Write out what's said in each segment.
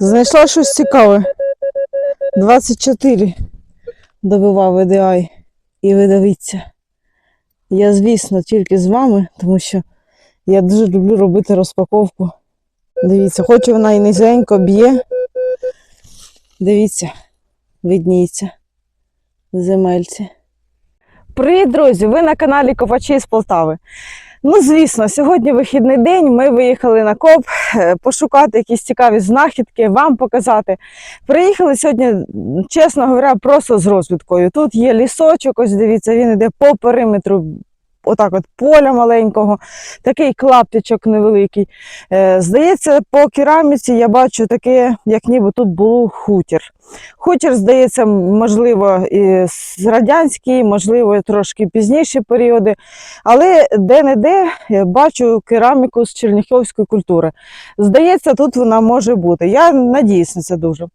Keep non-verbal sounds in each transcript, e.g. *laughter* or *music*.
Знайшла щось цікаве. 24 добивав VDI. І ви дивіться. Я, звісно, тільки з вами, тому що я дуже люблю робити розпаковку. Дивіться, хоч вона і низенько б'є. Дивіться, видніється земельці. Привіт, друзі! Ви на каналі Копачі з Полтави. Ну, звісно, сьогодні вихідний день. Ми виїхали на коп е, пошукати якісь цікаві знахідки, вам показати. Приїхали сьогодні, чесно говоря, просто з розвідкою. Тут є лісочок, ось дивіться, він йде по периметру. Отак от поля маленького, такий клаптичок невеликий. Е, здається, по кераміці я бачу таке, як ніби тут був хутір. Хутір, здається, можливо, і з радянський, можливо, трошки пізніші періоди. Але де-не-де бачу кераміку з черніховської культури. Здається, тут вона може бути. Я надіюсь на це дуже.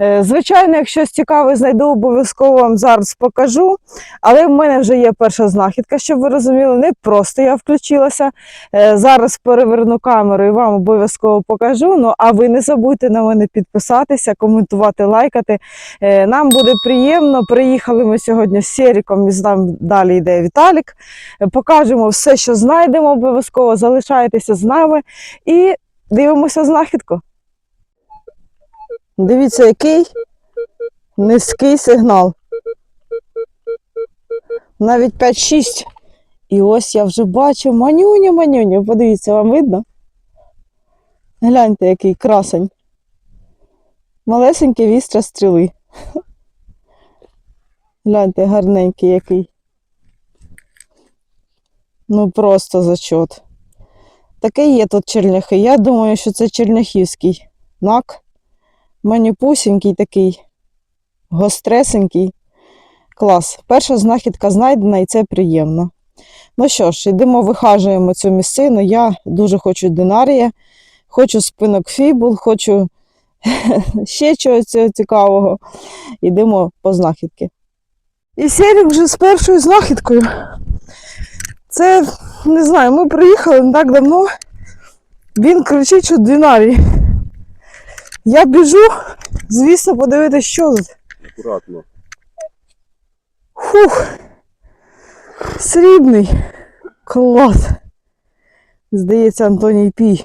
Е, Звичайно, якщо цікаве знайду, обов'язково вам зараз покажу. Але в мене вже є перша знахідка, щоб ви розуміли, не просто я включилася. Е, Зараз переверну камеру і вам обов'язково покажу. Ну а ви не забудьте на мене підписатися, коментувати, лайкати. Е, Нам буде приємно. Приїхали ми сьогодні з Серіком, і з нам далі йде Віталік. Покажемо все, що знайдемо обов'язково. Залишайтеся з нами і дивимося знахідку. Дивіться, який низький сигнал. Навіть 5-6. І ось я вже бачу манюня, манюня. Подивіться, вам видно? Гляньте, який красень. Малесенький вістра стріли. Гляньте, гарненький який. Ну просто зачот. Такий є тут черняхи. Я думаю, що це черняхівський нак. Манюпусінький такий, гостресенький. Клас. Перша знахідка знайдена і це приємно. Ну що ж, йдемо, вихажуємо цю місцину. Я дуже хочу динарія, хочу спинок фібул, хочу *laughs* ще чогось цікавого. Йдемо по знахідки. І Серік вже з першою знахідкою. Це, не знаю, ми приїхали не так давно. Він кричить, що динарій. Я біжу, звісно, подивитися, що тут. Акуратно. Фух. Срібний. Клас. Здається, Антоній Пій.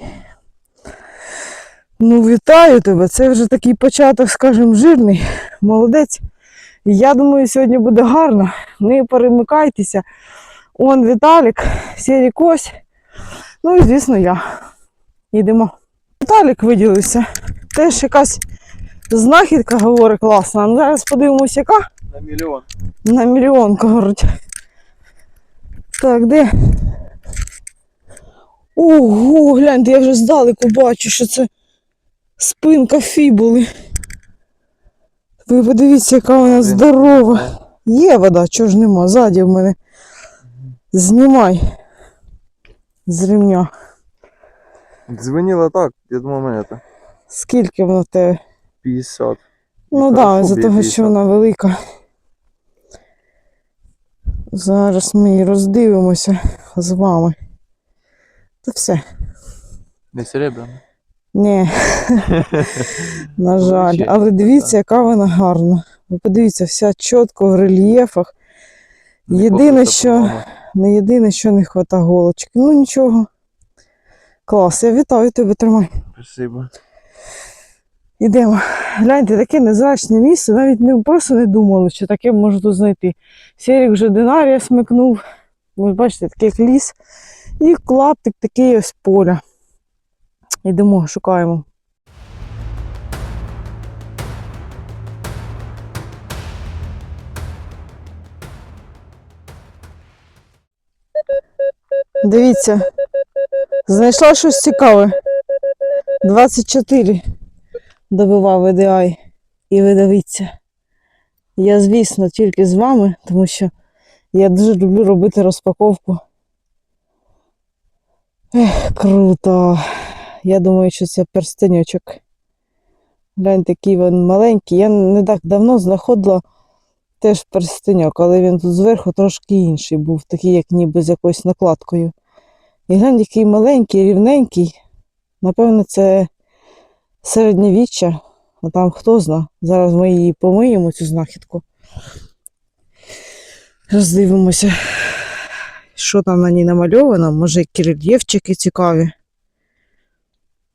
Ну, вітаю тебе. Це вже такий початок, скажімо, жирний. Молодець. Я думаю, сьогодні буде гарно. Не перемикайтеся. Он Віталік, Сірік ось. Ну і звісно, я. Йдемо. Віталік виділився. Теж якась знахідка, говорить, класна. Ну, зараз подивимося, яка. На мільйон. На мільйон, кажуть. Так, де? Ого, гляньте, я вже здалеку бачу, що це спинка фібули. Ви подивіться, яка вона здорова. Є вода, чого ж нема? Ззаді в мене. Знімай. З ремня. Дзвонила так, я думав, мене це Скільки вона в тебе? 50. Ну так, да, за того, 50. що вона велика. Зараз ми її роздивимося з вами. Та все. Не серебряна. Ні, *laughs* на жаль. Але дивіться, яка вона гарна. Ви подивіться, вся чітко в рельєфах. Єдине, що не єдине, що не хвата голочки. Ну нічого. Клас, я вітаю тебе, тримай. Спасибо. Ідемо. Гляньте, таке незрачне місце, навіть не, просто не думали, що таке можу тут знайти. Сірік вже динарія смикнув. Ви бачите, такий ліс. І клаптик такий ось поля. Йдемо, шукаємо. Дивіться, знайшла щось цікаве. 24 добивав VDI. І ви дивіться. Я, звісно, тільки з вами, тому що я дуже люблю робити розпаковку. Ех, круто. Я думаю, що це перстеньочок. Гляньте, який він маленький. Я не так давно знаходила теж перстеньок, але він тут зверху трошки інший був, такий, як ніби з якоюсь накладкою. І глянь, який маленький, рівненький. Напевно, це середньовіччя, а там хто зна. Зараз ми її помиємо, цю знахідку. Роздивимося, що там на ній намальовано. Може, які рельєфчики цікаві.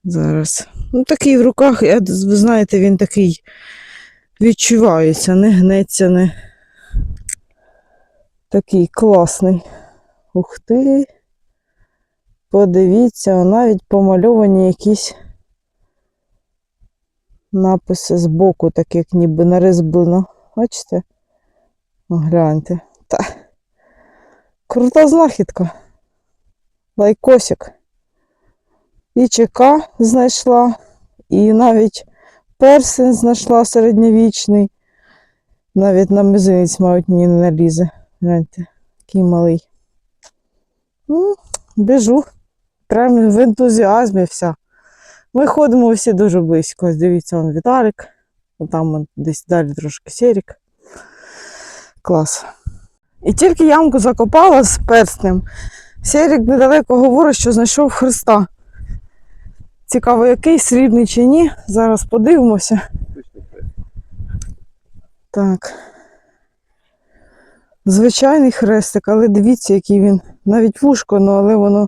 Зараз. Ну, такий в руках, я, ви знаєте, він такий відчувається, не гнеться, не такий класний. Ух ти. Подивіться, навіть помальовані якісь написи збоку, так як ніби наризблено. Бачите? Гляньте. Та. Крута знахідка. Лайкосик. І ЧК знайшла, і навіть персин знайшла середньовічний. Навіть на мизинець, мабуть, мені не налізе. Гляньте, який малий. Ну, біжу. Прямо в ентузіазмі вся. Ми ходимо всі дуже близько. Дивіться, он Віталік. Там десь далі трошки Серік. Клас. І тільки ямку закопала з перстнем. Серік недалеко говорить, що знайшов Христа. Цікаво, який срібний чи ні. Зараз подивимося. Так. Звичайний хрестик, але дивіться, який він. Навіть вушко, ну, але воно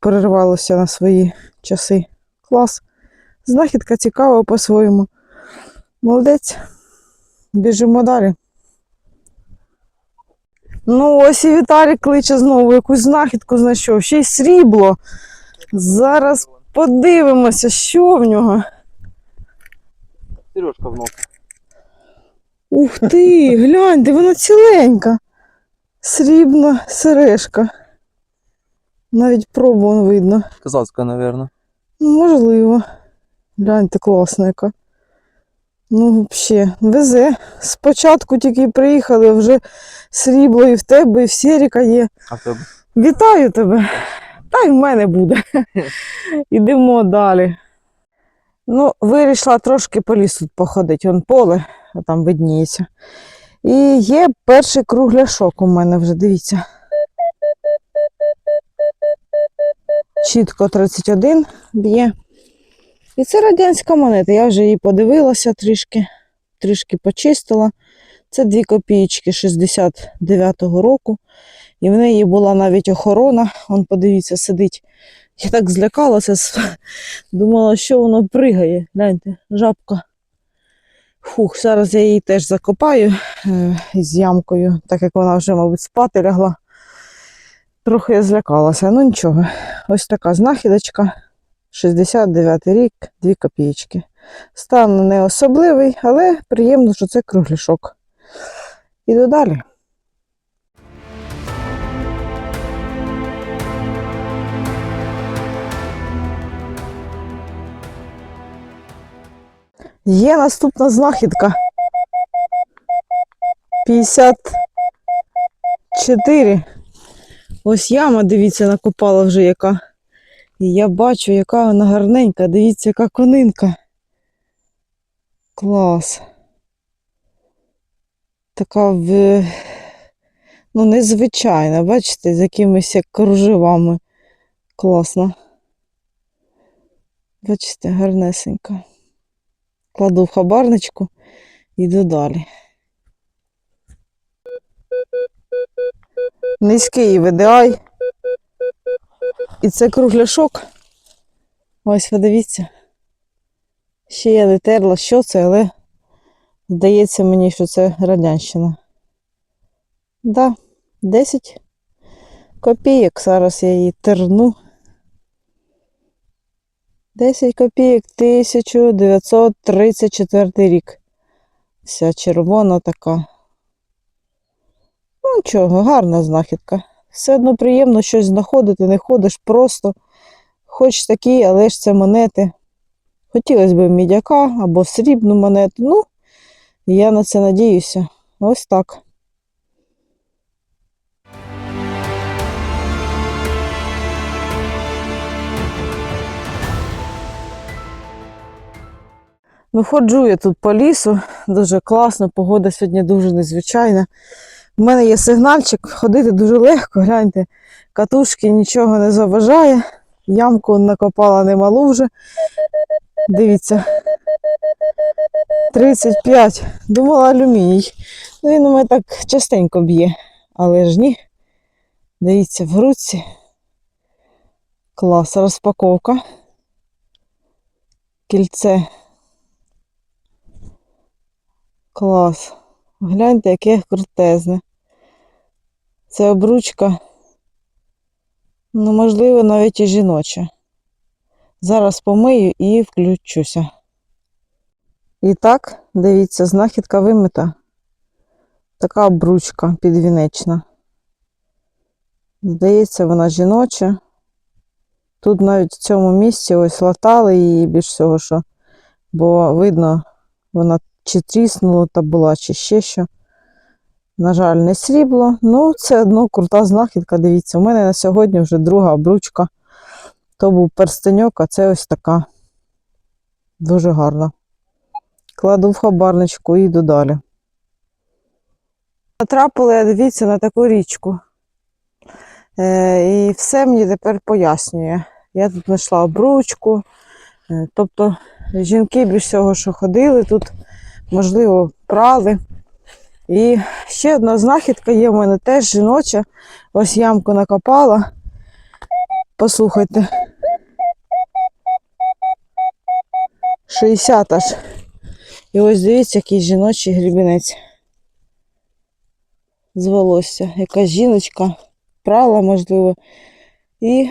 перервалося на свої часи. Клас. Знахідка цікава по-своєму. Молодець. Біжимо далі. Ну, ось і Віталік кличе знову якусь знахідку знайшов. Ще й срібло. Зараз подивимося, що в нього. Сережка в носу. Ух ти, гляньте, вона ціленька. Срібна сережка. Навіть пробу видно. Казацька, напевно. Можливо. Гляньте, класна яка. Ну, взагалі, везе. Спочатку тільки приїхали, вже срібло і в тебе, і в Серіка є. А тебе? Вітаю тебе. Та й в мене буде. *laughs* Ідемо далі. Ну, вирішила трошки по лісу походити. Вон поле, а там видніється. І є перший кругляшок у мене вже, дивіться. Чітко 31 б'є. І це радянська монета. Я вже її подивилася трішки, трішки почистила. Це дві копійки 69-го року. І в неї була навіть охорона. Он, подивіться, сидить. Я так злякалася, думала, що воно пригає. Гляньте, жабка. Фух, зараз я її теж закопаю е, із ямкою, так як вона вже, мабуть, спати лягла. Трохи я злякалася, ну нічого. Ось така знахідочка. 69 рік, 2 копійки. Стан не особливий, але приємно, що це кругляшок. Іду далі. Є наступна знахідка. 54. Ось яма, дивіться, накопала вже яка. І я бачу, яка вона гарненька. Дивіться, яка конинка. Клас. Така в... ну, незвичайна, бачите, з якимись як кружевами. Класно. Бачите, гарнесенька. Кладу в хабарничку, йду далі. Низький VDI. І це кругляшок. Ось подивіться. Ще я не терла, що це, але здається мені, що це радянщина. Да, 10 копійок. Зараз я її терну. 10 копійок 1934 рік. Вся червона така. Нічого, гарна знахідка. Все одно приємно щось знаходити, не ходиш просто. Хоч такі, але ж це монети. Хотілося б мідяка або срібну монету. Ну, я на це надіюся. Ось так. Ну, ходжу я тут по лісу, дуже класно, погода сьогодні дуже незвичайна. У мене є сигнальчик, ходити дуже легко, гляньте, катушки нічого не заважає. Ямку накопала немалу вже. Дивіться. 35. Думала алюміній. Ну, він у мене так частенько б'є. Але ж ні. Дивіться, в руці. Клас, розпаковка. Кільце. Клас. Гляньте, яке крутезне. Це обручка. Ну, можливо, навіть і жіноча. Зараз помию і включуся. І так, дивіться, знахідка вимита. Така обручка підвінечна. Здається, вона жіноча. Тут навіть в цьому місці ось латали її більш всього, що, бо видно, вона чи тріснула та була, чи ще що. На жаль, не срібло. Ну, це одно крута знахідка. Дивіться, у мене на сьогодні вже друга обручка. То був перстеньок, а це ось така. Дуже гарна. Кладу в хабарничку і йду далі. Натрапила дивіться, на таку річку. Е, і все мені тепер пояснює. Я тут знайшла обручку. Е, тобто жінки більш всього, що ходили тут, можливо, прали. І ще одна знахідка є в мене теж жіноча. Ось ямку накопала. Послухайте. 60 аж. І ось дивіться, який жіночий грібінець. З волосся. Якась жіночка прала, можливо, і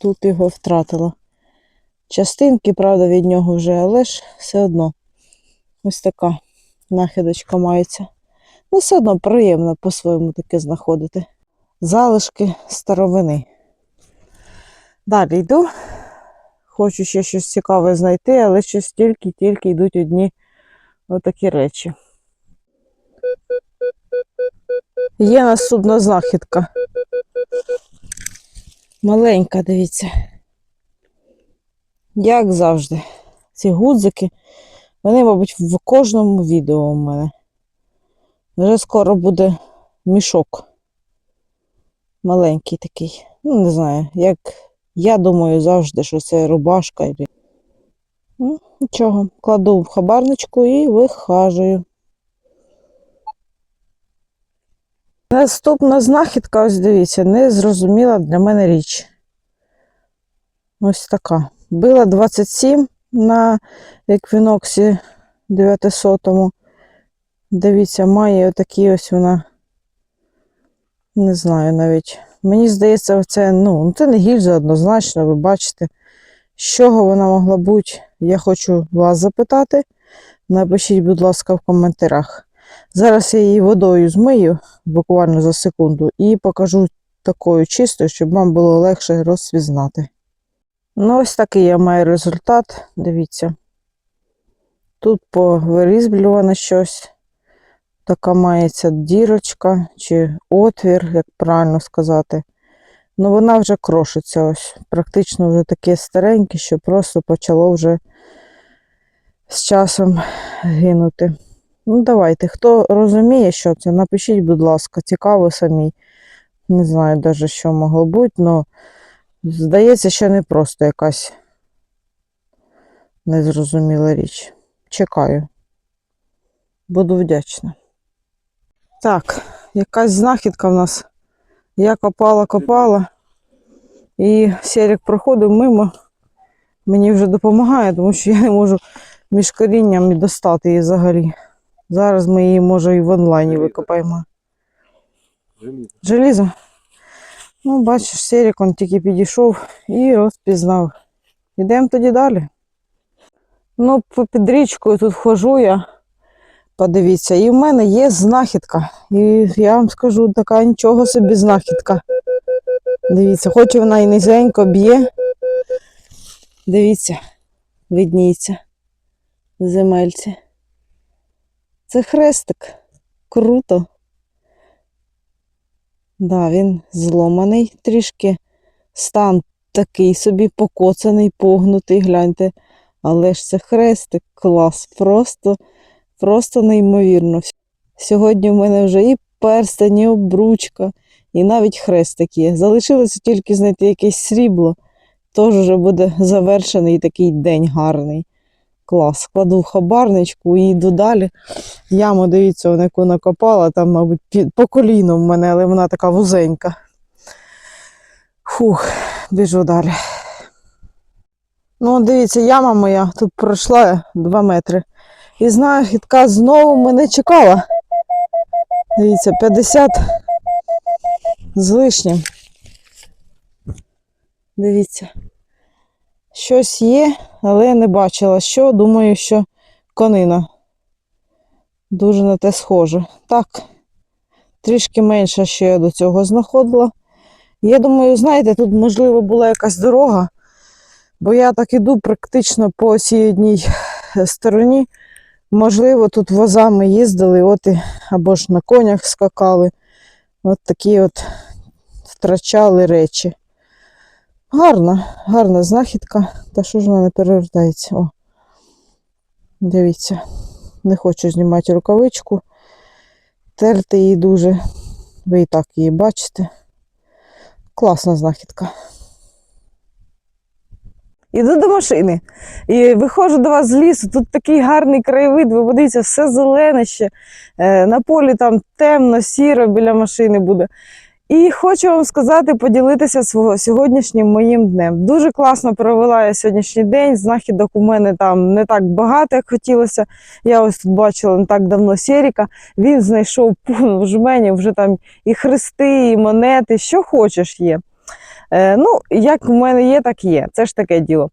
тут його втратила. Частинки, правда, від нього вже, але ж все одно ось така нахидочка мається. Ну, все одно приємно по-своєму таке знаходити. Залишки старовини. Далі йду. Хочу ще щось цікаве знайти, але щось тільки-тільки йдуть одні отакі речі. Є наступна знахідка. Маленька, дивіться. Як завжди. Ці гудзики, вони, мабуть, в кожному відео у мене. Вже скоро буде мішок. Маленький такий. Ну, не знаю, як я думаю завжди, що це рубашка. Ну, нічого. Кладу в хабарничку і вихажую. Наступна знахідка, ось дивіться, незрозуміла для мене річ. Ось така. Била 27 на еквіноксі 900. Дивіться, має отакі ось вона. Не знаю навіть. Мені здається, це, ну, це не гільза однозначно, ви бачите. З чого вона могла бути, я хочу вас запитати. Напишіть, будь ласка, в коментарях. Зараз я її водою змию буквально за секунду і покажу такою чистою, щоб вам було легше розпізнати. Ну, ось такий я маю результат. Дивіться. Тут повирізблювано щось. Така мається дірочка чи отвір, як правильно сказати. Ну, вона вже крошиться ось. Практично вже таке стареньке, що просто почало вже з часом гинути. Ну, давайте, хто розуміє, що це, напишіть, будь ласка, цікаво самі. Не знаю навіть, що могло бути, але здається, що не просто якась незрозуміла річ. Чекаю. Буду вдячна. Так, якась знахідка в нас. Я копала, копала, і Серік проходив мимо. Мені вже допомагає, тому що я не можу між корінням і достати її взагалі. Зараз ми її, може, і в онлайні викопаємо. Желізо. Ну, бачиш, Серік он тільки підійшов і розпізнав. Йдемо тоді далі. Ну, під річкою тут хожу я. Подивіться, і в мене є знахідка. І я вам скажу, така нічого собі знахідка. Дивіться, хоч вона і низенько б'є. Дивіться, видніється земельці. Це хрестик. Круто. Да, він зломаний трішки. Стан такий собі покоцаний, погнутий, гляньте. Але ж це хрестик, клас. Просто, просто неймовірно. Сьогодні в мене вже і перстень, і обручка, і навіть хрестик є. Залишилося тільки знайти якесь срібло. теж вже буде завершений такий день гарний. Клас. Кладу в хабарничку і йду далі. Яму, дивіться, вона яку накопала, там, мабуть, під, по коліну в мене, але вона така вузенька. Фух, біжу далі. Ну, дивіться, яма моя тут пройшла 2 метри. І знахідка знову мене чекала. Дивіться, 50 з лишнім. Дивіться. Щось є, але не бачила що. Думаю, що конина. Дуже на те схоже. Так, трішки менше, що я до цього знаходила. Я думаю, знаєте, тут, можливо, була якась дорога, бо я так іду практично по цій одній е, стороні. Можливо, тут возами їздили, от і, або ж на конях скакали. От такі от втрачали речі. Гарна, гарна знахідка. Та що ж вона не перевертається? О. Дивіться, не хочу знімати рукавичку. Терти її дуже. Ви і так її бачите. Класна знахідка. Іду до машини і виходжу до вас з лісу. Тут такий гарний краєвид, ви подивіться, все зелене ще. Е, На полі там темно, сіро біля машини буде. І хочу вам сказати, поділитися свого сьогоднішнім моїм днем. Дуже класно провела я сьогоднішній день. Знахідок у мене там не так багато, як хотілося. Я ось тут бачила не так давно Сєріка. Він знайшов в жмені, вже там і хрести, і монети, що хочеш є. Е, ну, як у мене є, так є. Це ж таке діло.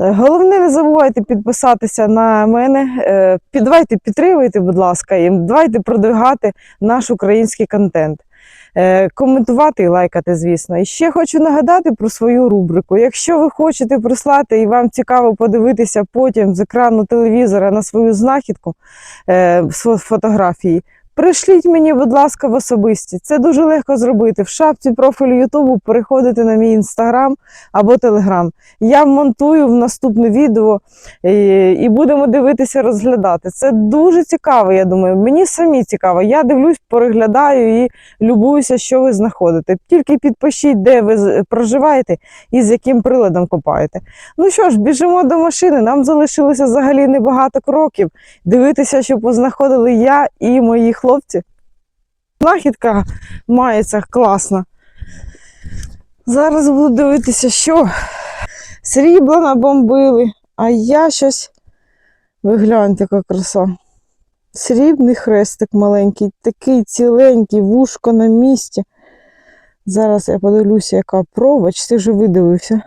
Е, Головне, не забувайте підписатися на мене. Е, Давайте підтримуйте, будь ласка, і давайте продвигати наш український контент. Е, Коментувати і лайкати, звісно. І ще хочу нагадати про свою рубрику. Якщо ви хочете прислати і вам цікаво подивитися потім з екрану телевізора на свою знахідку е, фотографії, Пришліть мені, будь ласка, в особисті. Це дуже легко зробити. В шапці профілю Ютубу переходите на мій інстаграм або телеграм. Я монтую в наступне відео і, і будемо дивитися, розглядати. Це дуже цікаво, я думаю. Мені самі цікаво. Я дивлюсь, переглядаю і любуюся, що ви знаходите. Тільки підпишіть, де ви проживаєте і з яким приладом копаєте. Ну що ж, біжимо до машини. Нам залишилося взагалі небагато кроків. Дивитися, що познаходили я і мої хлопці. Знахідка мається класна. Зараз буду дивитися, що срібла набомбили, а я щось. Ви гляньте, яка краса. Срібний хрестик маленький, такий ціленький, вушко на місці. Зараз я подивлюся, яка проба. Чи ти вже видивився?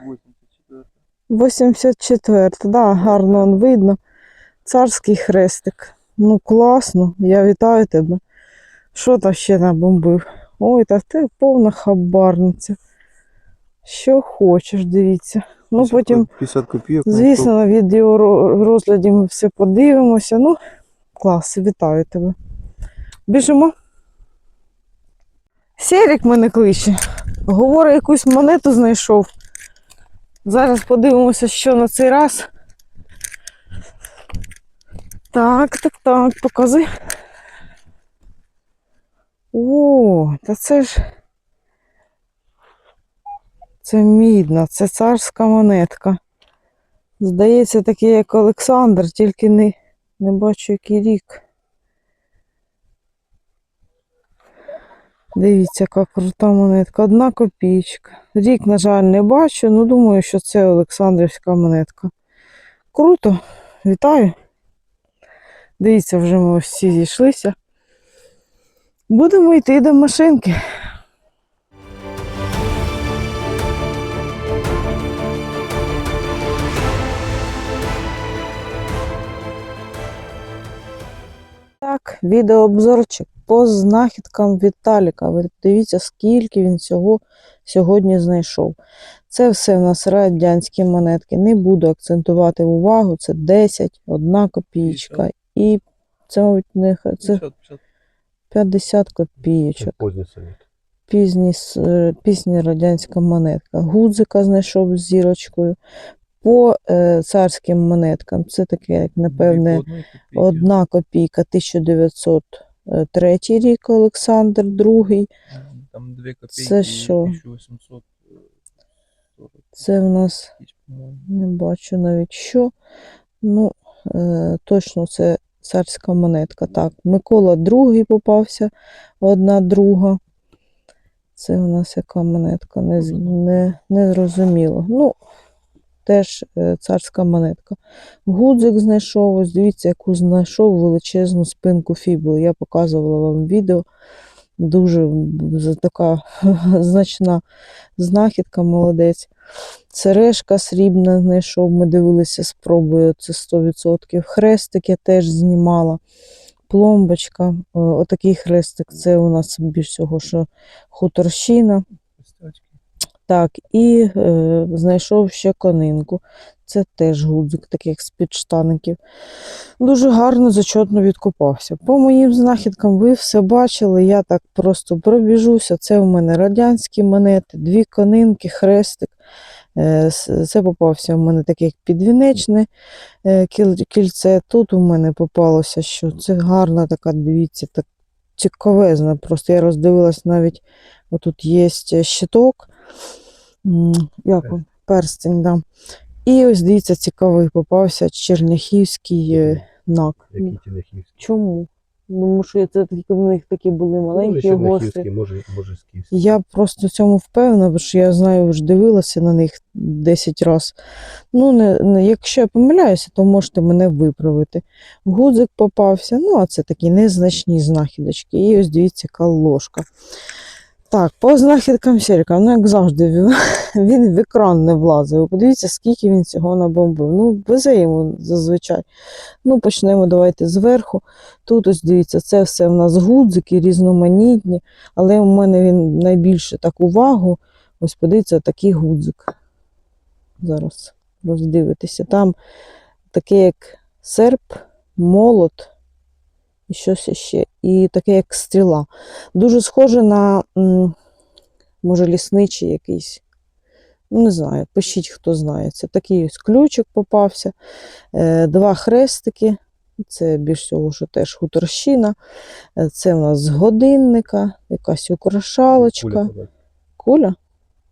84, да, гарно он видно. Царський хрестик. Ну, класно, я вітаю тебе. Що там ще набомбив? Ой, та ти повна хабарниця. Що хочеш, дивіться. Ну, потім, 50 копійок. ну, звісно, на відео ро- розгляді ми все подивимося. Ну, клас, вітаю тебе. Біжимо. Серік мене кличе. Говорить, якусь монету знайшов. Зараз подивимося, що на цей раз. Так, так, так, показуй. О, та це ж. Це мідна, це царська монетка. Здається, такий, як Олександр, тільки не, не бачу, який рік. Дивіться, яка крута монетка. Одна копійка. Рік, на жаль, не бачу, ну думаю, що це Олександрівська монетка. Круто, вітаю. Дивіться, вже ми всі зійшлися. Будемо йти до машинки. Так, відеообзорчик по знахідкам Віталіка. Ви дивіться, скільки він цього сьогодні знайшов. Це все в нас радянські монетки. Не буду акцентувати увагу. Це 10, одна копійка. І це, мабуть, не це 50 копійочок. Поздній. Пізні, е, пізня радянська монетка. Гудзика знайшов з зірочкою. По е, царським монеткам це таке, як, напевне, одна копійка 1903 рік Олександр II. Там дві копійки. Це що? 1800. Це в нас не бачу навіть що. Ну, е, точно це царська монетка. Так, Микола другий попався, одна друга. Це у нас яка монетка? Не, не, не зрозуміло. Ну, теж е, царська монетка. Гудзик знайшов, ось дивіться, яку знайшов величезну спинку фібули. Я показувала вам відео. Дуже така *laughs* значна знахідка, молодець. Сережка срібна знайшов, ми дивилися, спробую, це 100%. Хрестик я теж знімала. Пломбочка, отакий хрестик, це у нас більш всього, що хуторщина. Так, і е, знайшов ще конинку. Це теж гудзик, таких з підштаників. Дуже гарно, зачетно відкопався. По моїм знахідкам ви все бачили. Я так просто пробіжуся. Це у мене радянські монети, дві конинки, хрестик. Е, Це попався у мене таке підвінечне кільце. Тут у мене попалося, що це гарна така, дивіться, так цікавезна. Просто я роздивилась навіть, отут є щиток. Як він? Перстень, да. І ось дивіться, цікавий попався черняхівський е, нак. Який черняхівський? Чому? Тому що це тільки в них такі були маленькі, може, гострі. Черняхівські, може, може київські. Я просто в цьому впевнена, бо що я знаю, вже дивилася на них 10 разів. Ну, не, не, якщо я помиляюся, то можете мене виправити. Гудзик попався, ну, а це такі незначні знахідочки. І ось дивіться, яка ложка. Так, по знахідкам Сірка, ну, як завжди, він, *laughs* він в екран не влазив. Подивіться, скільки він цього набомбив. Ну, везе йому зазвичай. Ну, почнемо давайте зверху. Тут ось дивіться, це все в нас гудзики різноманітні. Але у мене він найбільше так увагу. Ось подивіться, такий гудзик. Зараз роздивитися. Там таке, як серп, молот і щось ще. І таке, як стріла. Дуже схоже на, може, лісничий якийсь. Ну, не знаю, пишіть, хто знає. Це такий ось ключик попався. Е, два хрестики. Це більш всього, що теж хуторщина. Е, Це у нас з годинника, якась украшалочка. Куля. Куля?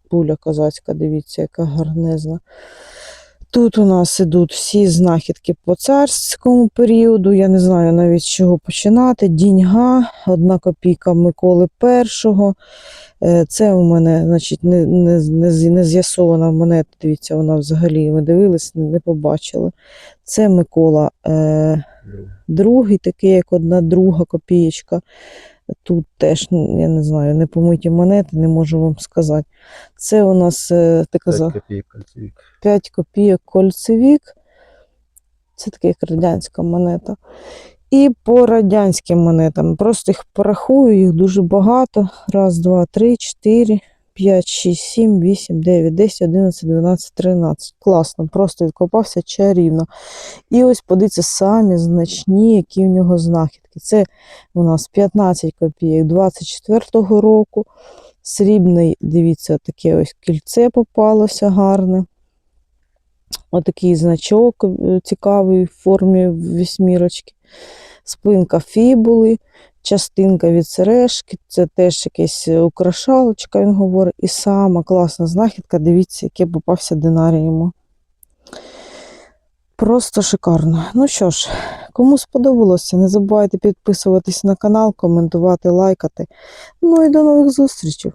Пуля козацька, дивіться, яка гарнезна. Тут у нас ідуть всі знахідки по царському періоду. Я не знаю навіть з чого починати. Діньга, одна копійка Миколи І. Е, Це у мене, значить, не, не, не, не з'ясована монета. Дивіться, вона взагалі ми дивились, не, не побачили. Це Микола. Е, другий, такий, як одна друга копієчка. Тут теж, я не знаю, не помиті монети, не можу вам сказати. Це у нас, е, ти казав, п'ять копійок кольцевік. 5 копійок кольцевік. Це така як радянська монета. І по радянським монетам. Просто їх порахую, їх дуже багато. Раз, два, три, чотири, п'ять, шість, сім, вісім, дев'ять, десять, одинадцять, дванадцять, тринадцять. Класно, просто відкопався чарівно. І ось подивіться самі значні, які в нього знахідки. Це у нас 15 копійок 24-го року. Срібний, дивіться, таке ось кільце попалося гарне. Отакий значок е, цікавий в формі вісьмірочки. Спинка фібули, частинка від сережки, це теж якась украшалочка, він говорить. І сама класна знахідка, дивіться, який попався динарій йому. Просто шикарно. Ну що ж, кому сподобалося, не забувайте підписуватись на канал, коментувати, лайкати. Ну і до нових зустрічей!